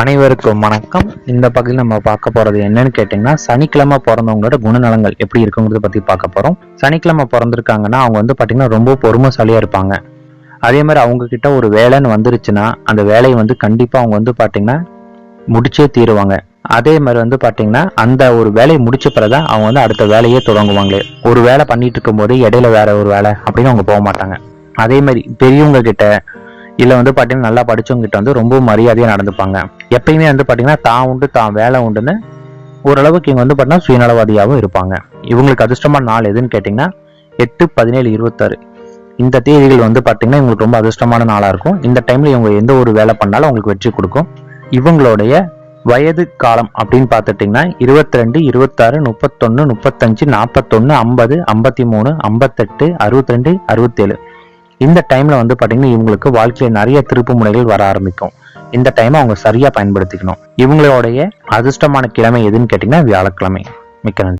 அனைவருக்கும் வணக்கம். இந்த பகுதியில் நம்ம பார்க்க போறது என்னன்னு கேட்டிங்கன்னா சனிக்கிழமை பிறந்தவங்களோட குணநலங்கள் எப்படி இருக்குங்கிறத பத்தி பார்க்க போறோம். சனிக்கிழமை பிறந்திருக்காங்கன்னா அவங்க வந்து பாத்தீங்கன்னா ரொம்ப பொறுமைசாலியா இருப்பாங்க. அதே மாதிரி அவங்க கிட்ட ஒரு வேலைன்னு வந்துருச்சுன்னா அந்த வேலையை வந்து கண்டிப்பா அவங்க வந்து பாத்தீங்கன்னா முடிச்சே தீருவாங்க. அதே மாதிரி வந்து பாத்தீங்கன்னா அந்த ஒரு வேலையை முடிச்ச பிறகுதான் அவங்க வந்து அடுத்த வேலையே தொடங்குவாங்களே. ஒரு வேலை பண்ணிட்டு இருக்கும்போது இடையில வேற ஒரு வேலை அப்படின்னு அவங்க போக மாட்டாங்க. அதே மாதிரி பெரியவங்க கிட்ட இல்லை வந்து பார்த்தீங்கன்னா நல்லா படித்தவங்ககிட்ட வந்து ரொம்ப மரியாதையாக நடந்துப்பாங்க. எப்பயுமே வந்து பார்த்தீங்கன்னா தான் உண்டு தான் வேலை உண்டுன்னு ஓரளவுக்கு இவங்க வந்து பார்த்தீங்கன்னா சுயநலவாதியாகவும் இருப்பாங்க. இவங்களுக்கு அதிர்ஷ்டமான நாள் எதுன்னு கேட்டிங்கன்னா எட்டு பதினேழு இருபத்தாறு. இந்த தேதிகள் வந்து பார்த்தீங்கன்னா இவங்களுக்கு ரொம்ப அதிர்ஷ்டமான நாளாக இருக்கும். இந்த டைமில் இவங்க எந்த ஒரு வேலை பண்ணாலும் அவங்களுக்கு வெற்றி கொடுக்கும். இவங்களுடைய வயது காலம் அப்படின்னு பார்த்துட்டிங்கன்னா இருபத்தி ரெண்டு இருபத்தாறு முப்பத்தொன்று முப்பத்தஞ்சு நாற்பத்தொன்று ஐம்பது ஐம்பத்தி மூணு ஐம்பத்தெட்டு அறுபத்தி ரெண்டு அறுபத்தேழு. இந்த டைம்ல வந்து பாத்தீங்கன்னா இவங்களுக்கு வாழ்க்கையில நிறைய திருப்பு முனைகள் வர ஆரம்பிக்கும். இந்த டைமை அவங்க சரியா பயன்படுத்திக்கணும். இவங்களுடைய அதிர்ஷ்டமான கிழமை எதுன்னு கேட்டீங்கன்னா வியாழக்கிழமை. மிக்க நன்றி.